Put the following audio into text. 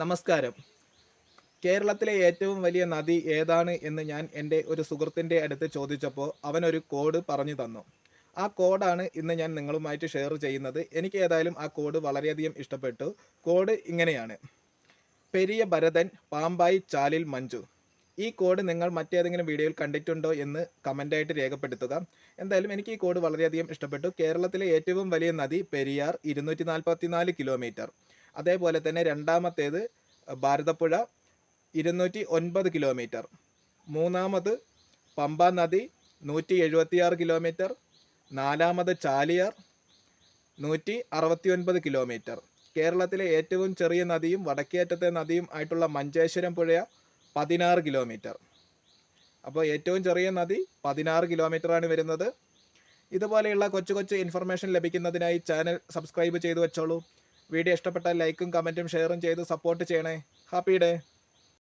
നമസ്കാരം. കേരളത്തിലെ ഏറ്റവും വലിയ നദി ഏതാണ് എന്ന് ഞാൻ എന്റെ ഒരു സുഹൃത്തിന്റെ അടുത്ത് ചോദിച്ചപ്പോൾ അവൻ ഒരു കോഡ് പറഞ്ഞു തന്നു. ആ കോഡാണ് ഇന്ന് ഞാൻ നിങ്ങളുമായിട്ട് ഷെയർ ചെയ്യുന്നത്. എനിക്ക് ഏതായാലും ആ കോഡ് വളരെയധികം ഇഷ്ടപ്പെട്ടു. കോഡ് ഇങ്ങനെയാണ്. പെരിയ ഭരതൻ പാമ്പായി ചാലിൽ മഞ്ജു. ഈ കോഡ് നിങ്ങൾ മറ്റേതെങ്കിലും വീഡിയോയിൽ കണ്ടിട്ടുണ്ടോ എന്ന് കമന്റായിട്ട് രേഖപ്പെടുത്തുക. എന്തായാലും എനിക്ക് ഈ കോഡ് വളരെയധികം ഇഷ്ടപ്പെട്ടു. കേരളത്തിലെ ഏറ്റവും വലിയ നദി പെരിയാർ ഇരുന്നൂറ്റി കിലോമീറ്റർ. അതേപോലെ തന്നെ രണ്ടാമത്തേത് ഭാരതപ്പുഴ ഇരുന്നൂറ്റി ഒൻപത് കിലോമീറ്റർ. മൂന്നാമത് പമ്പ നദി നൂറ്റി എഴുപത്തിയാറ് കിലോമീറ്റർ. നാലാമത് ചാലിയാർ നൂറ്റി അറുപത്തി ഒൻപത് കിലോമീറ്റർ. കേരളത്തിലെ ഏറ്റവും ചെറിയ നദിയും വടക്കേറ്റത്തെ നദിയും ആയിട്ടുള്ള മഞ്ചേശ്വരം പുഴ പതിനാറ് കിലോമീറ്റർ. അപ്പോൾ ഏറ്റവും ചെറിയ നദി പതിനാറ് ആണ് വരുന്നത്. ഇതുപോലെയുള്ള കൊച്ചു കൊച്ചു ഇൻഫർമേഷൻ ലഭിക്കുന്നതിനായി ചാനൽ സബ്സ്ക്രൈബ് ചെയ്തു വെച്ചോളൂ. വീഡിയോ ഇഷ്ടപ്പെട്ടാൽ ലൈക്കും കമന്റും ഷെയറും ചെയ്ത് സപ്പോർട്ട് ചെയ്യണേ. Happy day.